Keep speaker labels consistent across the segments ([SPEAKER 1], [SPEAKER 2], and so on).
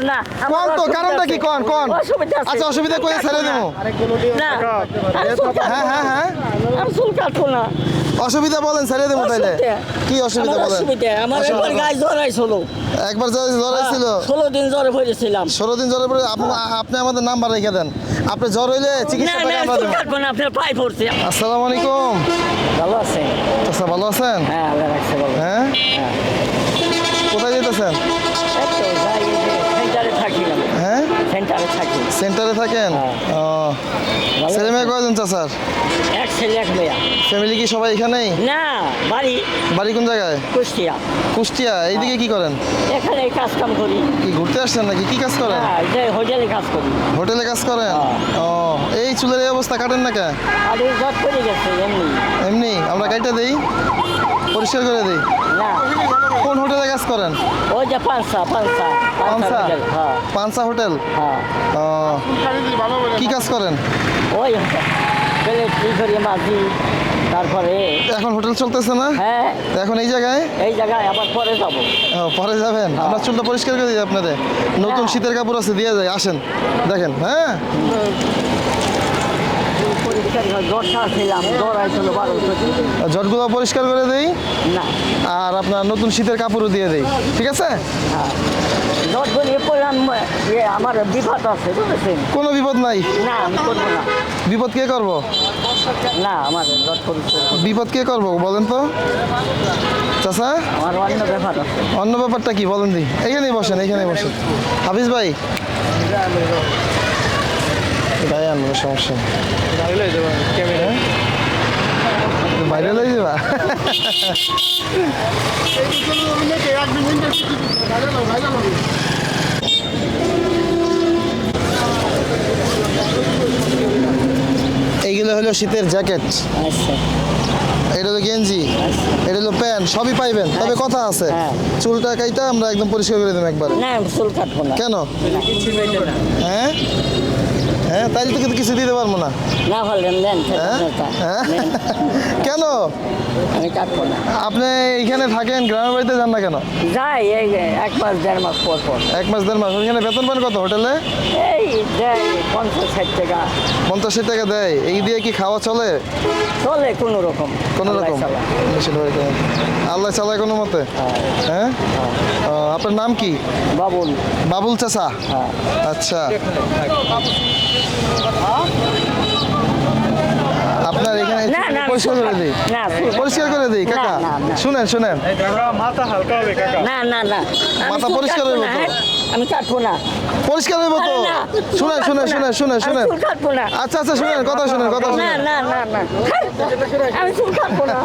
[SPEAKER 1] না না
[SPEAKER 2] কোন তো? কারণটা কি। কোন কোন? আচ্ছা অসুবিধা করে ছেড়ে দেবো।
[SPEAKER 1] না আমি চুল কাটবো
[SPEAKER 2] হ্যাঁ হ্যাঁ হ্যাঁ।
[SPEAKER 1] আমি চুল কাটবো না।
[SPEAKER 2] অসুবিধা বলেন ছেড়ে দেবো তাইলে। কি অসুবিধা বলেন?
[SPEAKER 1] অসুবিধা। আমার একবার গায়ে জ্বর আইছিল
[SPEAKER 2] একবার জ্বর- জ্বর
[SPEAKER 1] দিন জ্বরে পড়েছিলাম
[SPEAKER 2] দিন জ্বরের পরে আপনি আপনি আমাদের নাম্বার রেখে দেন। আপনি জ্বর হইলে চিকিৎসা
[SPEAKER 1] না
[SPEAKER 2] আমরা
[SPEAKER 1] চুল না আপনার পায়ে পড়ছে।
[SPEAKER 2] আসসালামু আলাইকুম।
[SPEAKER 1] ভালো আছে
[SPEAKER 2] আচ্ছা ভালো আছেন?
[SPEAKER 1] হ্যাঁ আল্লাহ রাখছে ভালো।
[SPEAKER 2] হ্যাঁ। কোথায় যেতেছেন?
[SPEAKER 1] এই তো যাই। সেন্টারে
[SPEAKER 2] থাকেন?
[SPEAKER 1] হ্যাঁ।
[SPEAKER 2] ছেলে মেয়ে? কয়জন চাচার?
[SPEAKER 1] এক ছেলে এক মেয়া।
[SPEAKER 2] ফ্যামিলি কি সবাই এখানেই?
[SPEAKER 1] না বাড়ি।
[SPEAKER 2] বাড়ি কোন জায়গায়?
[SPEAKER 1] কুষ্টিয়া।
[SPEAKER 2] কুষ্টিয়া এইদিকে কি করেন?
[SPEAKER 1] এখানে কাজ কাম করি।
[SPEAKER 2] কি ঘুরতে আসছেন নাকি? কি কাজ করেন?
[SPEAKER 1] হ্যাঁ হোটেলে কাজ করি।
[SPEAKER 2] হোটেলে কাজ করেন? ও এই চুলের এই অবস্থা কাটেন না কে
[SPEAKER 1] আর এই জট পড়ে গেছে এমনি।
[SPEAKER 2] এমনি? আমরা গাড়িটা দিই। পরিষ্কার করে দিই?
[SPEAKER 1] না।
[SPEAKER 2] কোন হোটেলে কাজ করেন?
[SPEAKER 1] ওই যে পাঁচটা হোটেল, হ্যাঁ।
[SPEAKER 2] পানসা হোটেল?
[SPEAKER 1] হ্যাঁ।
[SPEAKER 2] কি কাজ করেন?
[SPEAKER 1] ওই মাঝি তারপরে
[SPEAKER 2] এখন হোটেল চলতেছে না?
[SPEAKER 1] হ্যাঁ।
[SPEAKER 2] এখন এই জায়গায়?
[SPEAKER 1] এই জায়গায় আবার পরে যাব।
[SPEAKER 2] পরে যাবেন? আমরা চুলটা পরিষ্কার করে দিই আপনাদের নতুন
[SPEAKER 1] হ্যাঁ।
[SPEAKER 2] শীতের কাপড় আছে দিয়ে যায় আসেন। দেখেন হ্যাঁ
[SPEAKER 1] পরিষ্কার করে জ্বর ছিলাম জ্বর আইছিল বারো
[SPEAKER 2] জটগুলো পরিষ্কার করে দিই? আর আপনার নতুন শীতের কাপড়ও দিয়ে দিই ঠিক আছে?
[SPEAKER 1] হ্যাঁ। আমার বিপদ আছে বুঝেছেন?
[SPEAKER 2] কোনো বিপদ নাই?
[SPEAKER 1] না আমি করব না।
[SPEAKER 2] বিপদ কে করব?
[SPEAKER 1] না আমার করব।
[SPEAKER 2] বিপদ কে করব বলেন তো। চাচা?
[SPEAKER 1] আমার অন্য ব্যাপার
[SPEAKER 2] অন্য ব্যাপারটা কি বলেন দি। এইখানেই বসেন এইখানেই বসেন। হাফিজ ভাই? গায়ে আনব সমস্যা। বাইরে লই যাবা এইগুলো হলো শীতের জ্যাকেট।
[SPEAKER 1] আচ্ছা।
[SPEAKER 2] এটা হলো গেঞ্জি এটা হলো প্যান্ট সবই পাইবেন। তবে কথা আছে
[SPEAKER 1] হ্যাঁ।
[SPEAKER 2] চুলটা কাইটা আমরা একদম পরিষ্কার করে দেবো একবার।
[SPEAKER 1] না চুল কাটবো না।
[SPEAKER 2] কেন? হ্যাঁ? হ্যাঁ তাইলে তো কিন্তু কিছু দিতে পারব না।
[SPEAKER 1] না পারলেন নেন
[SPEAKER 2] হ্যাঁ? হ্যাঁ। কেন?
[SPEAKER 1] আমি কাটবো না।
[SPEAKER 2] আপনি এইখানে থাকেন গ্রামের বাড়িতে যান না কেন?
[SPEAKER 1] যাই এই এক মাস দেড় মাস পর পর।
[SPEAKER 2] এক মাস দেড় মাস ওইখানে বেতন পান কত হোটেলে?
[SPEAKER 1] এই দেয় পঞ্চাশ ষাট টাকা।
[SPEAKER 2] পঞ্চাশ টাকা দেয়। এই দিয়ে কি খাওয়া চলে?
[SPEAKER 1] চলে কোনো রকম।
[SPEAKER 2] কোনো রকম। আল্লাহ চালায় কোনো মতে?
[SPEAKER 1] হ্যাঁ,
[SPEAKER 2] হ্যাঁ? আপনার নাম কি?
[SPEAKER 1] বাবুল।
[SPEAKER 2] বাবুল চাচা? আচ্ছা। আপনার এখানে পরিষ্কার করে দিই?
[SPEAKER 1] না,
[SPEAKER 2] পরিষ্কার করে দিই কাকা। শুনেন শুনেন।
[SPEAKER 3] মাথা হালকা হবে কাকা।
[SPEAKER 1] না না না।
[SPEAKER 2] মাথা পরিষ্কার
[SPEAKER 1] কাটবো
[SPEAKER 2] তো?
[SPEAKER 1] হ্যাঁ? আমি কাটবো না
[SPEAKER 2] পরিষ্কার হইব তো
[SPEAKER 1] আরে না, চুল
[SPEAKER 2] শুনেন
[SPEAKER 1] কাটবো
[SPEAKER 2] শুনেন
[SPEAKER 1] না।
[SPEAKER 2] শুনেন শুনেন
[SPEAKER 1] আমি
[SPEAKER 2] শুনেন
[SPEAKER 1] চুল কাটবো না
[SPEAKER 2] আচ্ছা আচ্ছা শুনেন কথা শুনেন কথা
[SPEAKER 1] না
[SPEAKER 2] শুনেন
[SPEAKER 1] না না না আমি চুল কাটবো না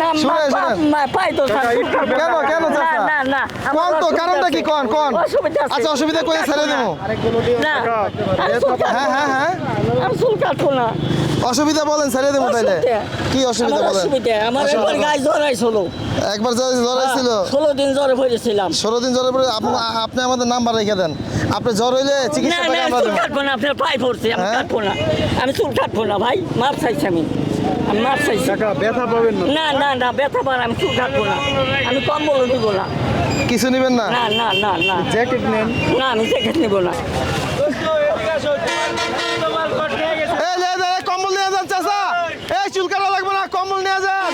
[SPEAKER 1] না
[SPEAKER 2] শুনেন, শুনেন।
[SPEAKER 1] মা- পাই তো স্যার, চুল কাটবো
[SPEAKER 2] কেন
[SPEAKER 1] না।
[SPEAKER 2] কেন
[SPEAKER 1] না
[SPEAKER 2] চাচা
[SPEAKER 1] না না আমার
[SPEAKER 2] কোন তো
[SPEAKER 1] অসুবিধা
[SPEAKER 2] কারণটা কি
[SPEAKER 1] আছে।
[SPEAKER 2] কোন কোন
[SPEAKER 1] অসুবিধা আছে।
[SPEAKER 2] আচ্ছা অসুবিধা করে ছেড়ে
[SPEAKER 1] কাটবো
[SPEAKER 2] দেবো
[SPEAKER 1] না। না আমি চুল কাটবো
[SPEAKER 2] হ্যাঁ হ্যাঁ
[SPEAKER 1] না।
[SPEAKER 2] হ্যাঁ
[SPEAKER 1] আমি চুল কাটবো না
[SPEAKER 2] অসুবিধা বলেন ছেড়ে দেবো তাইলে। কি অসুবিধা
[SPEAKER 1] আমার
[SPEAKER 2] বলেন?
[SPEAKER 1] আমার একবার গায়ে জ্বর আইছিল
[SPEAKER 2] একবার জ্বর জ্বর ছিল
[SPEAKER 1] ষোলো দিন জ্বরে পড়েছিলাম
[SPEAKER 2] ষোলো দিন জ্বরের পরে আপনি আপনি আমাদের নাম্বার রেখে দেন। আপনি জ্বর হইলে চিকিৎসা টাকা আমরা দেবো।
[SPEAKER 1] কাটবো না আপনার পায়ে পড়ছে আমি
[SPEAKER 2] হ্যাঁ?
[SPEAKER 1] কাটবো না। আমি চুল কাটবো না ভাই মাপ চাইছি আমি। আমি মাপ চাইছি।
[SPEAKER 3] কাকা ব্যথা পাবেন না।
[SPEAKER 1] না না না ব্যথা পার আমি চুল কাটবো না। আমি কম্বল নিব না।
[SPEAKER 2] কিছু নেবেন না?
[SPEAKER 1] না না না না।
[SPEAKER 3] জ্যাকেট নেন।
[SPEAKER 1] না আমি জ্যাকেট নিব না।
[SPEAKER 2] এই লে দে, কম্বল নিয়ে যান চাচা। এই চুল কাটা লাগবে না কম্বল নিয়ে যান।